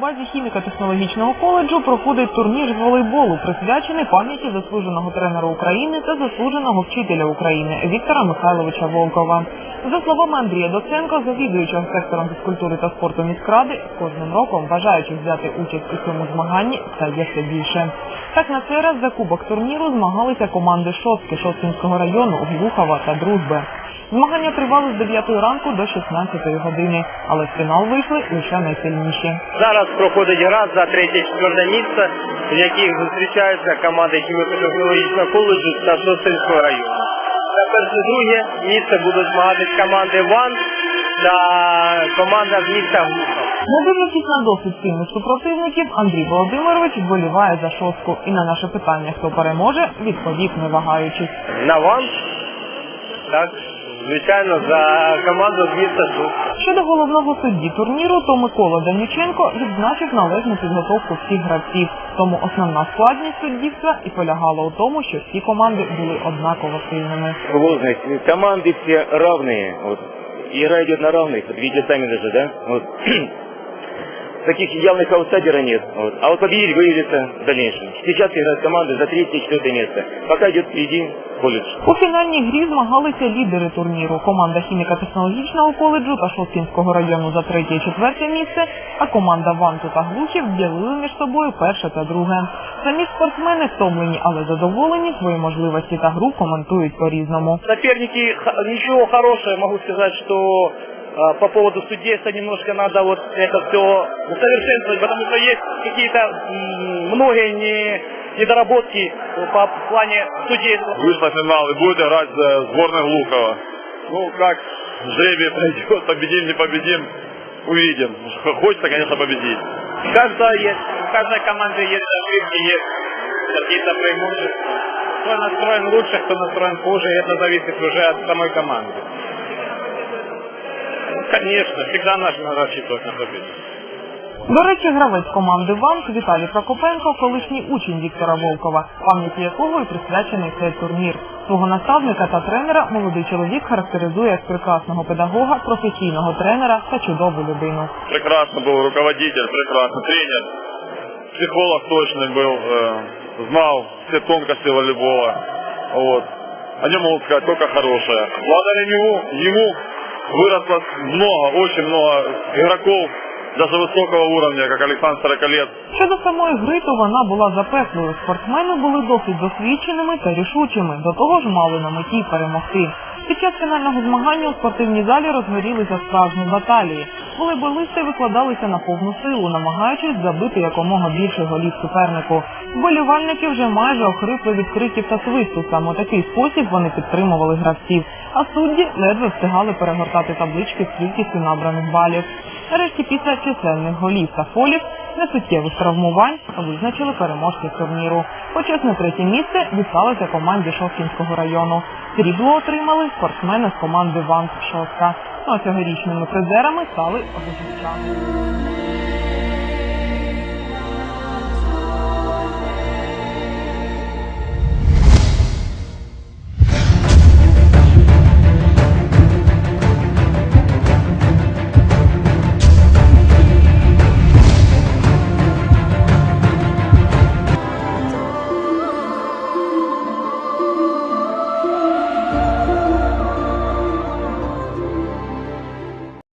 базі хіміко-технологічного коледжу проходить турнір з волейболу, присвячений пам'яті заслуженого тренера України та заслуженого вчителя України Віктора Михайловича Волкова. За словами Андрія Доценко, завідуючого сектором фізкультури та спорту міськради, з кожним роком бажаючих взяти участь у цьому змаганні стає все більше. Так на цей раз за кубок турніру змагалися команди Шостки Шосткинського району, Глухова та Дружби. Змагання тривали з 9 ранку до 16 години, але в фінал вийшли лише найсильніші. Зараз проходить гра за третє-четверте місце, в яких зустрічаються команди хіміко-технологічного коледжу та Шостинського району. За перше-друге місце будуть змагатись команди ВАН та команда з міста Глухов. Не дивлячись на досить сильних супротивників, Андрій Володимирович вболіває за шостку і на наше питання, хто переможе, відповів не вагаючись. На ВАН, так, звичайно, за команду з міста Жук. Щодо головного судді турніру, то Микола Данюченко відзначив належну підготовку всіх гравців. Тому основна складність суддівства і полягала у тому, що всі команди були однаково сильними. сложность. Команды все равные. Вот. Игра идет на равных. Вот видите сами даже, да? Вот. Таких явных аутсайдера нет. Вот. А вот победить выявится в дальнейшем. Сейчас играют команды за третье и четвертое место. Пока идет впереди колледж. У фінальній грі змагалися лідери турніру. Команда хіміко-технологічного коледжу та Шосткінського району за третє і четверте місце, а команда Ванту та Глухів ділили між собою перше та друге. Самі спортсмени втомлені, але задоволені свої можливості та гру коментують по-різному. Соперники х- ничего хорошего, могу сказать, что э, по поводу судейства немножко надо вот это все усовершенствовать, потому что есть какие-то многие не, недоработки по плане судейства. вышла в финал и будет играть за сборной Глухова. Ну, как жребий пройдет, победим, не победим, увидим. Хочется, конечно, победить. Каждая есть, у каждой команды есть ошибки, есть какие-то преимущества. Кто настроен лучше, кто настроен хуже, это зависит уже от самой команды. Ну, Конечно, всегда нужно рассчитывать на победу. До речі, гравець команди ВАМК Віталій Прокопенко, колишній учень Віктора Волкова, пам'яті якого і присвячений цей турнір. Свого наставника та тренера молодий чоловік характеризує як прекрасного педагога, професійного тренера та чудову людину. Прекрасно был руководитель, прекрасный тренер. Психолог точный был, э, знал все тонкости волейбола. Вот. О нем могу сказать только хорошее. Благодаря нему, ему выросло много, очень много игроков, даже высокого уровня, как Александр Сороколет, Щодо самої гри, то вона була запеклою. Спортсмени були досить досвідченими та рішучими. До того ж мали на меті перемогти. Під час фінального змагання у спортивній залі розгорілися справжні баталії. Волейболисти викладалися на повну силу, намагаючись забити якомога більше голів супернику. Вболівальники вже майже охрипли від криків та свисту. Саме такий спосіб вони підтримували гравців. А судді ледве встигали перегортати таблички з кількістю набраних балів. Нарешті після численних голів та фолів несуттєвих травмувань визначили переможців турніру. Почесне третє місце дісталося команді Шосткінського району. Срібло отримали спортсмени з команди Ванс Шостка. Ну а цьогорічними призерами стали глухівчани.